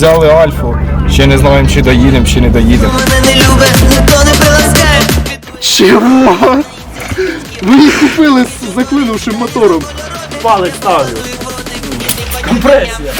Взяли Альфу, ще не знаємо, чи доїдемо, чи не доїдемо. Мене не любить, ніхто не приласкає. Чого? Ви їх купили з заклинувшим мотором. Палець ставлю. Компресія.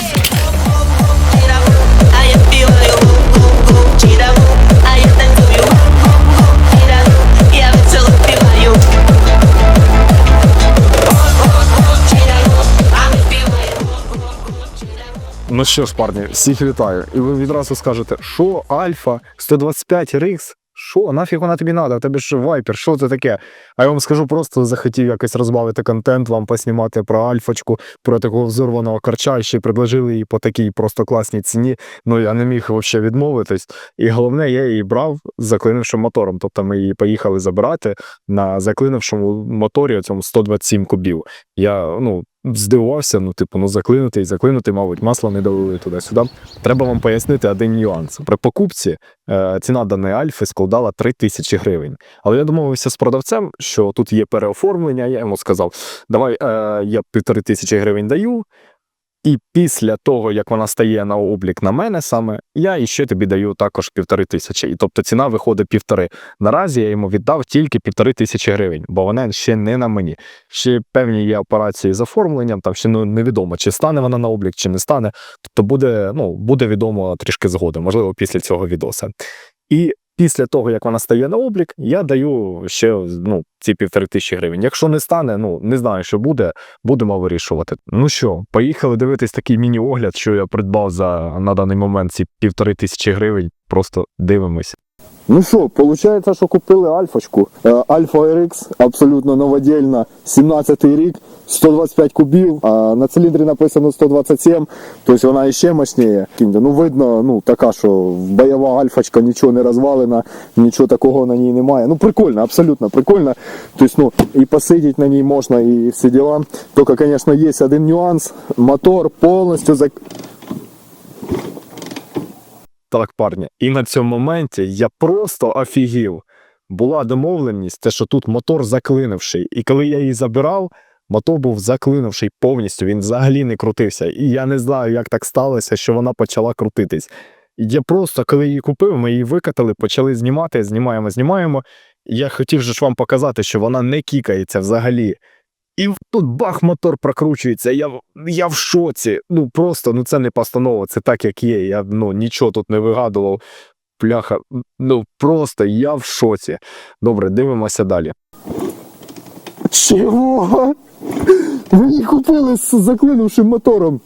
Ну що ж, парні, всіх вітаю. І ви відразу скажете, що Альфа 125 RX? Що, нафіг вона тобі треба? Тебе ж вайпер, що це таке? А я вам скажу, просто захотів якось розбавити контент, вам поснімати про альфочку, про такого взорваного карча, і ще предложили її по такій просто класній ціні. Ну я не міг взагалі відмовитись. І головне, я її брав з заклинившим мотором. Тобто ми її поїхали забирати на заклинившому моторі, цьому 127 кубів. Я ну здивувався, ну, типу, ну заклинути і заклинути, мабуть, масло не долили туди-сюди. Треба вам пояснити один нюанс. При покупці е, ціна даної альфи складала 3 тисячі гривень. Але я домовився з продавцем, що тут є переоформлення. Я йому сказав, давай е, я півтори тисячі гривень даю. І після того, як вона стає на облік на мене саме, я іще тобі даю також півтори тисячі. І тобто ціна виходить півтори. Наразі я йому віддав тільки півтори тисячі гривень, бо вона ще не на мені. Ще певні є операції з оформленням, там ще ну, невідомо, чи стане вона на облік, чи не стане. Тобто буде, ну, буде відомо трішки згодом, можливо, після цього відоса. І після того, як вона стає на облік, я даю ще ну, ці півтори тисячі гривень. Якщо не стане, ну не знаю, що буде, будемо вирішувати. Ну що, поїхали дивитись такий міні-огляд, що я придбав за на даний момент ці півтори тисячі гривень. Просто дивимося. Ну що, виходить, що купили альфочку. Е, Альфа RX, абсолютно новодільна, 17-й рік, 125 кубів, а на циліндрі написано 127, тобто вона іще мощніє. Ну видно, ну така, що бойова альфочка, нічого не розвалена, нічого такого на ній немає. Ну прикольно, абсолютно прикольно. Тобто, ну і посидіти на ній можна, і всі діла. Тільки, звісно, є один нюанс. Мотор повністю зак... Так, парні, і на цьому моменті я просто офігів. Була домовленість, те, що тут мотор заклинивший. І коли я її забирав, мотор був заклинивший повністю, він взагалі не крутився. І я не знаю, як так сталося, що вона почала крутитись. Я просто, коли її купив, ми її викатали, почали знімати, знімаємо, знімаємо. Я хотів же ж вам показати, що вона не кікається взагалі. І тут бах, мотор прокручується. Я, я в шоці. Ну просто ну це не постанова, це так, як є. Я ну нічого тут не вигадував. Пляха, ну просто я в шоці. Добре, дивимося далі. Чого? Ви її купили з заклинувшим мотором.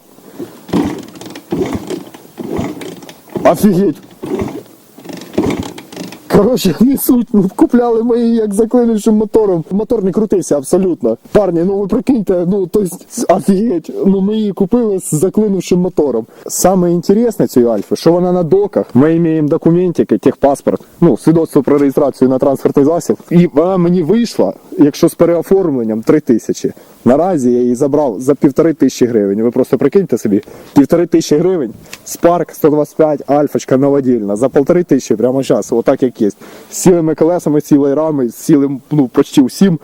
Офігеть. Коротше, не суть, купляли ми її як заклинившим мотором. Мотор не крутився абсолютно. Парні, ну ви прикиньте, ну то офігеть, ну ми її купили з заклинувшим мотором. Саме інтересне цієї Альфи, що вона на доках. Ми маємо документики, техпаспорт, ну, свідоцтво про реєстрацію на транспортний засіб. І вона мені вийшла, якщо з переоформленням 3 тисячі. Наразі я її забрав за півтори тисячі гривень. Ви просто прикиньте собі, півтори тисячі гривень, Spark 125, альфочка новодільна, за полтори тисячі прямо зараз, отак як є. З цілими колесами, з рами, з цілим, ну, почти усім,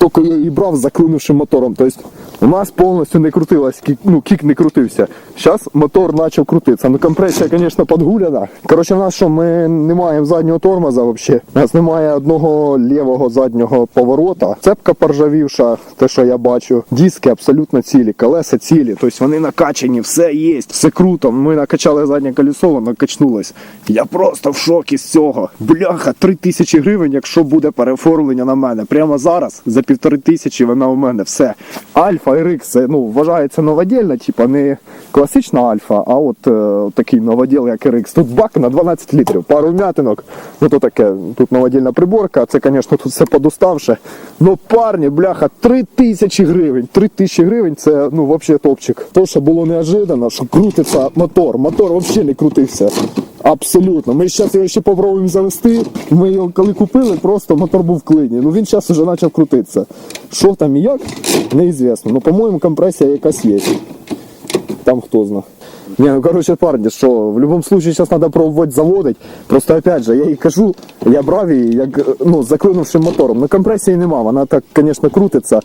Тільки я її брав з заклинувшим мотором. Тобто у нас повністю не крутилась, кік, ну, кік не крутився. Зараз мотор почав крутитися. Ну, компресія, звісно, підгуляна. Коротше, в нас що, ми не маємо заднього тормоза взагалі. У нас немає одного лівого заднього поворота. Цепка поржавівша, те, що я бачу. Диски абсолютно цілі, колеса цілі. Тобто вони накачані, все є, все круто. Ми накачали заднє колесо, воно качнулось. Я просто в шокі з цього. Бляха, три тисячі гривень, якщо буде переоформлення на мене. Прямо зараз за півтори тисячі вона у мене все. Альфа RX, це ну, вважається новодільна, типа не класична альфа, а от е, такий новоділ, як RX. Тут бак на 12 літрів, пару вмятинок. Ну то таке, тут новодільна приборка, це, звісно, тут все подуставше. Ну, парні, бляха, 3 тисячі гривень. 3 тисячі гривень це ну, взагалі топчик. То, що було неожиданно, що крутиться мотор. Мотор взагалі не крутився. Абсолютно. Ми зараз його ще попробуємо завести. Ми його коли купили, просто мотор був в клині. Ну він зараз вже почав крутитися. Що там і як, неізвісно. Ну, по-моєму, компресія якась є. там хто знає. Не, ну короче, парни, що в будь-якому випадку зараз треба пробувати заводити. Просто опять же, я їй кажу, я брав її, як е, ну, заклинувшим мотором. Ну компресії нема, вона так, звісно, крутиться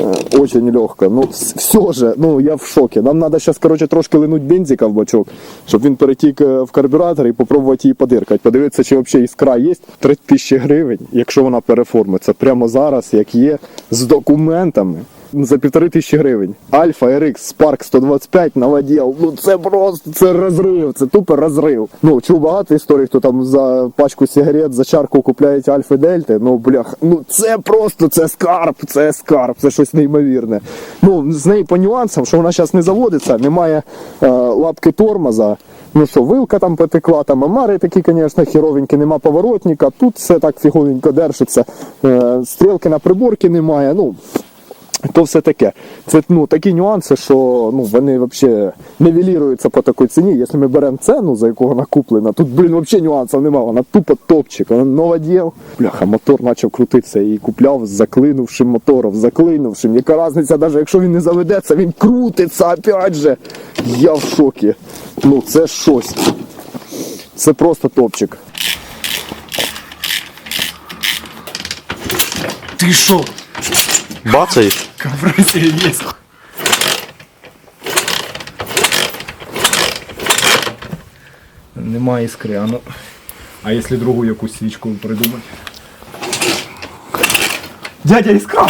е, очень легко. Ну, все же, ну я в шокі. Нам треба зараз, короче, трошки линуть бензика в бачок, щоб він перетік е, в карбюратор і попробувати її подиркати. Подивитися, чи взагалі іскра є. 3 тисячі гривень, якщо вона переформиться прямо зараз, як є, з документами. За півтори тисячі гривень. Альфа RX Spark 125 наводіл. Ну це просто це розрив, це тупо розрив. Ну чув багато історій, хто там за пачку сигарет, за чарку купляють Альфа Дельти. Ну блях, ну це просто це скарб, це скарб, це щось неймовірне. Ну з неї по нюансам, що вона зараз не заводиться, немає е, лапки тормоза. Ну що, вилка там потекла, там амари такі, звісно, херовенькі, нема поворотника, тут все так фіговенько держиться. Е, стрілки на приборці немає. Ну, то все таке. Це ну, такі нюанси, що ну, вони взагалі нівеліруються по такій ціні. Якщо ми беремо ціну, за яку вона куплена, тут, блін, взагалі нюансів немає. Вона тупо топчик, вона новоділ. Бляха, мотор почав крутитися і купляв з заклинувшим мотором, заклинувшим. Яка різниця, навіть якщо він не заведеться, він крутиться, опять же. Я в шокі. Ну, це щось. Це просто топчик. Ти що? Бацай. Компресія є. Немає іскри, а ну. А якщо другу якусь свічку придумати? Дядя іскра!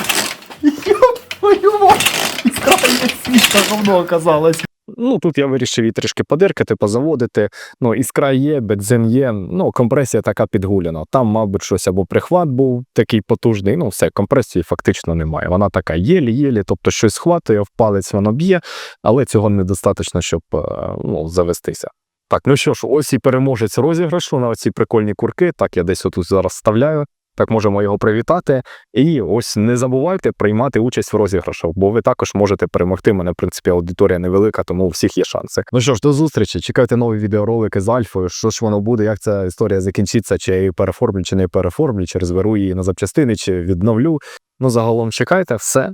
Йоп, твою мать! Іскра є свічка говно оказалась. Ну тут я вирішив її трішки подиркати, позаводити. Ну, іскра є, бензин є. Ну, компресія така підгуляна. Там, мабуть, щось або прихват був такий потужний. Ну, все, компресії фактично немає. Вона така єлі-єлі, тобто щось схватує, в палець воно б'є, але цього недостатньо, щоб е, ну, завестися. Так, ну що ж, ось і переможець розіграшу на оці прикольні курки. Так, я десь отут зараз вставляю. Так можемо його привітати. І ось не забувайте приймати участь в розіграшах, бо ви також можете перемогти. Мене, в принципі, аудиторія невелика, тому у всіх є шанси. Ну що ж, до зустрічі. Чекайте нові відеоролики з Альфою. Що ж воно буде, як ця історія закінчиться, чи я її переформлю, чи не переформлю, чи розберу її на запчастини, чи відновлю. Ну загалом чекайте, все.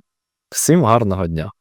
Всім гарного дня.